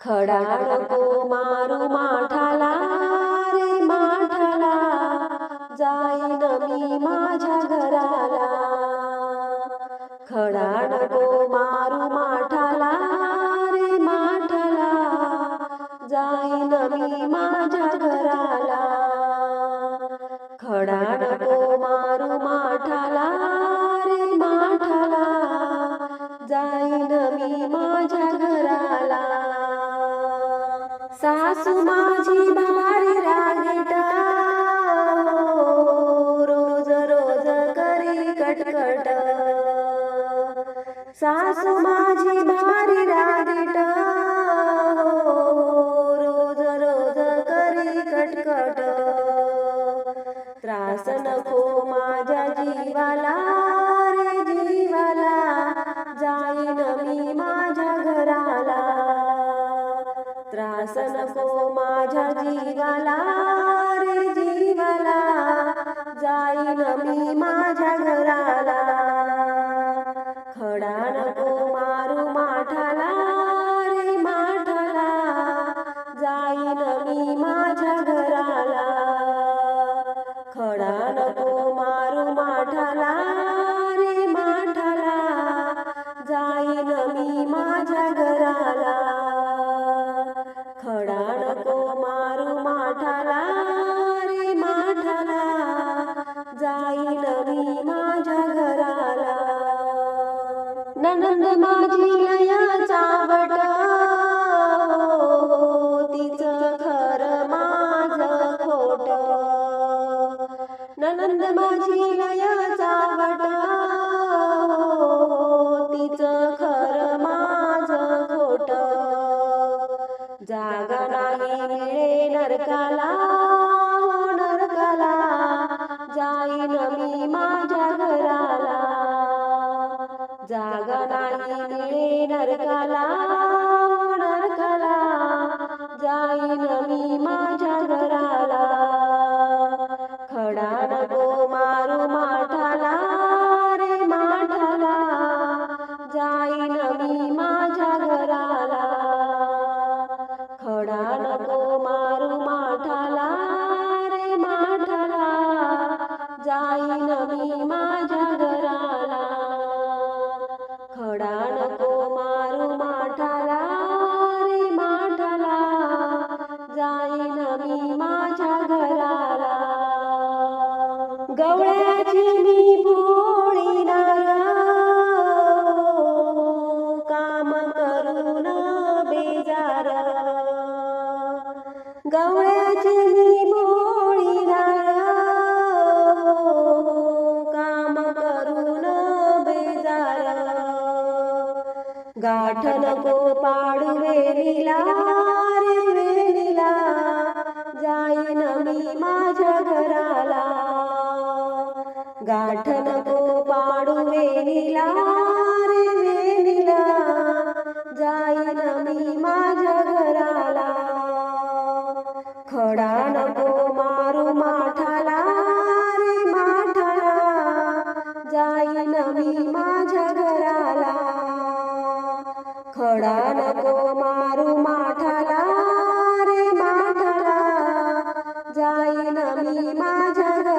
खडा नको मारू माठाला रे माठाला. जाईन मी माझ्या घराला. खडा नको मारू माठाला रे माठाला. जाईन मी माझ्या घराला. कटकट सासू माझी भारी रागीट रोज रोज करी कटकट. त्रास नको माझ्या जीवाला रे जीवाला. जाईन मी माझ्या घराला. त्रास नको माझ्या जीवाला रे जीवाला. जाईन मी माझ्या जाईन मी माझ्या घराला. खडा नको मारू माठाला रे माठाला. जाईन मी माझ्या घराला. खडा नको मारू माठाला रे माठाला. जाईन मी माझ्या घराला. ननंद माझी लया रे नरकाला हो नरकाला जाईन मी माझ्या घराला. जागा नाही रे नरकाला हो नरकाला जाईन मी मी माझ्या घराला. गवळ्याची मी भोळी काम करून बेजार. गवळ्याची मी भोळी काम करून बेजार. गाठ नको पाडू वेलीला रे वेलीला जाईन मी माझ्या घराला. गाठ नको पाडू वेणीला रे जाईन मी माझ्या घराला. खडा नको मारू माठाला रे माठाला. जाईन मी माझ्या घराला. खडा नको 你妈的。